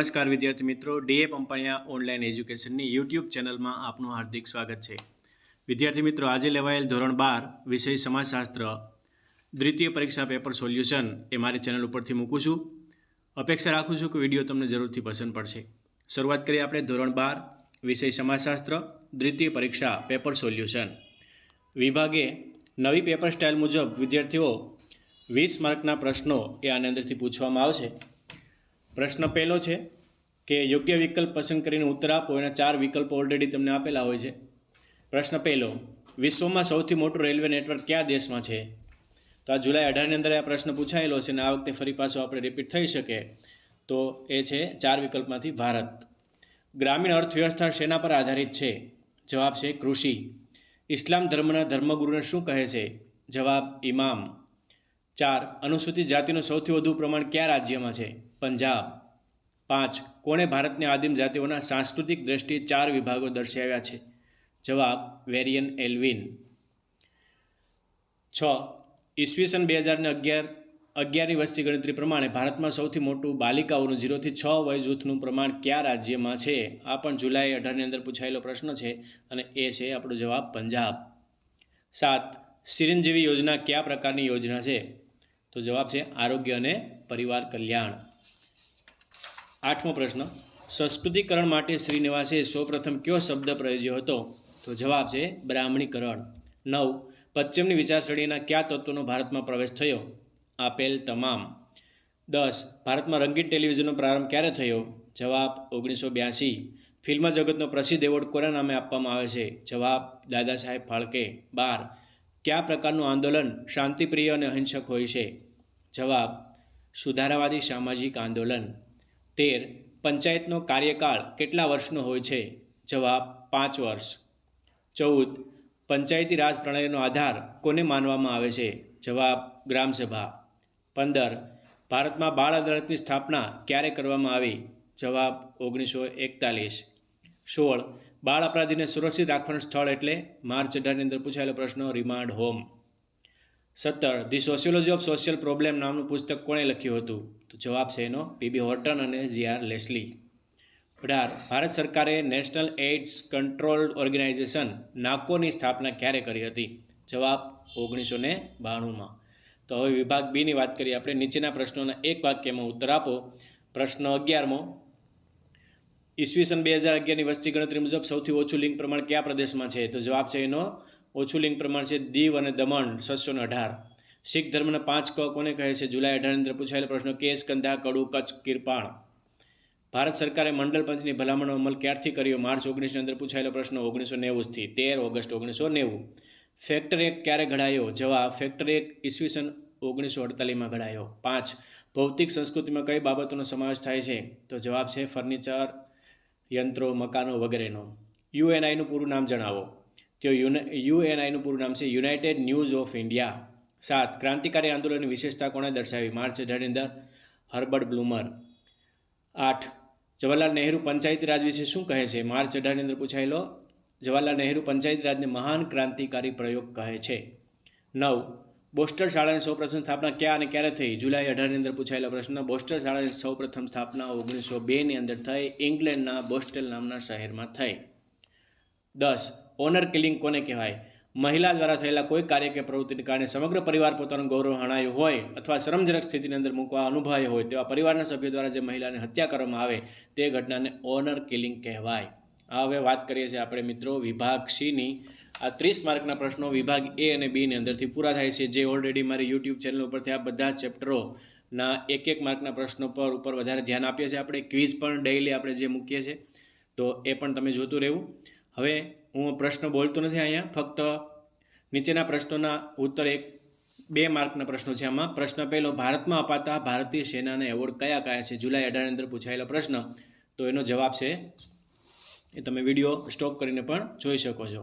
નમસ્કાર વિદ્યાર્થી મિત્રો. ડીએ પંપણિયા ઓનલાઈન એજ્યુકેશનની યુટ્યુબ ચેનલમાં આપનું હાર્દિક સ્વાગત છે. વિદ્યાર્થી મિત્રો, આજે લેવાયેલ ધોરણ બાર, વિષય સમાજશાસ્ત્ર, દ્વિતીય પરીક્ષા પેપર સોલ્યુશન એ મારી ચેનલ ઉપરથી મૂકું છું. અપેક્ષા રાખું છું કે વીડિયો તમને જરૂરથી પસંદ પડશે. શરૂઆત કરીએ આપણે ધોરણ બાર, વિષય સમાજશાસ્ત્ર, દ્વિતીય પરીક્ષા પેપર સોલ્યુશન. વિભાગે નવી પેપર સ્ટાઇલ મુજબ વિદ્યાર્થીઓ વીસ માર્કના પ્રશ્નો એ આની અંદરથી પૂછવામાં આવશે. પ્રશ્ન પહેલો છે કે યોગ્ય વિકલ્પ પસંદ કરીને ઉત્તર આપો, એના ચાર વિકલ્પો ઓલરેડી તમને આપેલા હોય છે. પ્રશ્ન પહેલો, વિશ્વમાં સૌથી મોટું રેલવે નેટવર્ક કયા દેશમાં છે? તો આ જુલાઈ અઢારની અંદર આ પ્રશ્ન પૂછાયેલો છે અને આ વખતે ફરી પાછો આપણે રિપીટ થઈ શકે તો એ છે ચાર વિકલ્પમાંથી ભારત. ગ્રામીણ અર્થવ્યવસ્થા શેના પર આધારિત છે? જવાબ છે કૃષિ. ઇસ્લામ ધર્મના ધર્મગુરુને શું કહે છે? જવાબ ઇમામ ચાર, અનુસૂચિત જાતિનું સૌથી વધુ પ્રમાણ કયા રાજ્યમાં છે? પંજાબ. પાંચ, કોણે ભારતની આદિમ જાતિઓના સાંસ્કૃતિક દ્રષ્ટિએ ચાર વિભાગો દર્શાવ્યા છે? જવાબ, વેરિયન એલ્વિન. છ, ઈસવીસન બે હજારને અગિયાર, અગિયારની વસ્તી ગણતરી પ્રમાણે ભારતમાં સૌથી મોટું બાલિકાઓનું ઝીરોથી છ વય જૂથનું પ્રમાણ કયા રાજ્યમાં છે? આ પણ જુલાઈ અઢારની અંદર પૂછાયેલો પ્રશ્ન છે અને એ છે આપણો જવાબ પંજાબ. સાત ચિરંજીવી યોજના કયા પ્રકારની યોજના છે? તો જવાબ છે, આરોગ્ય અને પરિવાર કલ્યાણ. આઠમો પ્રશ્ન, સંસ્કૃતિકરણ માટે શ્રીનિવાસે સૌપ્રથમ કયો શબ્દ પ્રયોજ્યો હતો? તો જવાબ છે બ્રાહ્મણીકરણ. નવ, પશ્ચિમની વિચારસરણીના કયા તત્વોનો ભારતમાં પ્રવેશ થયો? આપેલ તમામ. દસ, ભારતમાં રંગીન ટેલિવિઝનનો પ્રારંભ ક્યારે થયો? જવાબ, ઓગણીસો બ્યાસી. ફિલ્મ જગતનો પ્રસિદ્ધ એવોર્ડ કોના નામે આપવામાં આવે છે? જવાબ દાદા સાહેબ ફાળકે. બાર, કયા પ્રકારનું આંદોલન શાંતિપ્રિય અને અહિંસક હોય છે? જવાબ, સુધારાવાદી સામાજિક આંદોલન. તેર પંચાયતનો કાર્યકાળ કેટલા વર્ષનો હોય છે? જવાબ, પાંચ વર્ષ. ચૌદ પંચાયતી રાજ પ્રણાલીનો આધાર કોને માનવામાં આવે છે? જવાબ, ગ્રામસભા. પંદર ભારતમાં બાળ અદાલતની સ્થાપના ક્યારે કરવામાં આવી? જવાબ, ઓગણીસો એકતાલીસ. સોળ બાળ અપરાધીને સુરક્ષિત રાખવાનું સ્થળ એટલે માર્ચ અઢારની અંદર પૂછાયેલો પ્રશ્ન, રિમાન્ડ હોમ. સત્તર, the sociology of social problem નામનું પુસ્તક કોણે લખ્યું હતું? તો જવાબ છે એનો પીબી હોર્ટન અને જી આર લેસ્લી. અઢાર, ભારત સરકારે નેશનલ એઇડ્સ કંટ્રોલ ઓર્ગેનાઇઝેશન નાકોની સ્થાપના ક્યારે કરી હતી? જવાબ ઓગણીસો ને બાણુંમાં. તો હવે વિભાગ બીની વાત કરીએ. આપણે નીચેના પ્રશ્નોના એક વાક્યમાં ઉત્તર આપો? પ્રશ્ન અગિયારમો, ઈસવીસન બે હજાર અગિયારની વસ્તી ગણતરી મુજબ સૌથી ઓછું લિંગ પ્રમાણ કયા પ્રદેશમાં છે? તો જવાબ છે એનો ઓછું લિંગ પ્રમાણ છે દીવ અને દમણ છસો ને અઢાર. શીખ ધર્મના પાંચ ક કોને કહે છે? જુલાઈ અઢાર અંદર પૂછાયેલો પ્રશ્ન કેસ કંધા કડુ, કચ્છ, કિરપાણ. ભારત સરકારે મંડળ પંચની ભલામણનો અમલ ક્યારથી કર્યો? માર્ચ ઓગણીસની અંદર પૂછાયેલો પ્રશ્ન ઓગણીસો નેવુંથી તેર ઓગસ્ટ ઓગણીસો નેવું. ફેક્ટર એક ક્યારે ઘડાયો? જવાબ, ફેક્ટર એક ઈસવીસન ઓગણીસો અડતાલીસમાં ઘડાયો. પાંચ, ભૌતિક સંસ્કૃતિમાં કઈ બાબતોનો સમાવેશ થાય છે? તો જવાબ છે, ફર્નિચર, યંત્રો, મકાનો વગેરેનો. યુએનઆઈનું પૂરું નામ જણાવો. તો યુએનઆઈનું પૂરું નામ છે યુનાઇટેડ ન્યૂઝ ઓફ ઇન્ડિયા. સાત, ક્રાંતિકારી આંદોલનની વિશેષતા કોણે દર્શાવી? માર્ચ અઢારની અંદર હર્બર્ટ બ્લુમર. આઠ, જવાહરલાલ નહેરુ પંચાયતી રાજ વિશે શું કહે છે? માર્ચ અઢારની અંદર પૂછાયેલો, જવાહરલાલ નહેરુ પંચાયતી રાજને મહાન ક્રાંતિકારી પ્રયોગ કહે છે. નવ, બોસ્ટર શાળાની સૌપ્રથમ સ્થાપના ક્યાં અને ક્યારે થઈ? જુલાઈ અઢારની અંદર પૂછાયેલો પ્રશ્ન, બોસ્ટર શાળાની સૌપ્રથમ સ્થાપના ઓગણીસો બેની અંદર થઈ. ઇંગ્લેન્ડના બોસ્ટેલ નામના શહેરમાં થઈ. દસ. ઓનર કિલિંગ કોને કહેવાય? મહિલા દ્વારા થયેલા કોઈ કાર્ય કે પ્રવૃત્તિને કારણે સમગ્ર પરિવાર પોતાનું ગૌરવ હણાયું હોય અથવા શરમજનક સ્થિતિની અંદર મૂકવા અનુભવાય હોય તેવા પરિવારના સભ્યો દ્વારા જે મહિલાને હત્યા કરવામાં આવે તે ઘટનાને ઓનર કિલિંગ કહેવાય. આ હવે વાત કરીએ છીએ આપણે મિત્રો વિભાગ સીની આ ત્રીસ માર્કના પ્રશ્નો વિભાગ એ અને બીની અંદરથી પૂરા થાય છે. જે ઓલરેડી મારી યુટ્યુબ ચેનલ ઉપરથી આ બધા ચેપ્ટરોના એક એક માર્કના પ્રશ્નો પર ઉપર વધારે ધ્યાન આપીએ છીએ. આપણે ક્વિઝ પણ ડેઇલી આપણે જે મૂકીએ છીએ તો એ પણ તમે જોતું રહેવું. હવે હું પ્રશ્ન બોલતો નથી અહીંયા. ફક્ત નીચેના પ્રશ્નોના ઉત્તર એક, બે માર્કના પ્રશ્નો છે આમાં. પ્રશ્ન પહેલો, ભારતમાં અપાતા ભારતીય સેનાના એવોર્ડ કયા કયા છે? જુલાઈ અઢારની અંદર પૂછાયેલો પ્રશ્ન. તો એનો જવાબ છે, એ તમે વીડિયો સ્ટોપ કરીને પણ જોઈ શકો છો.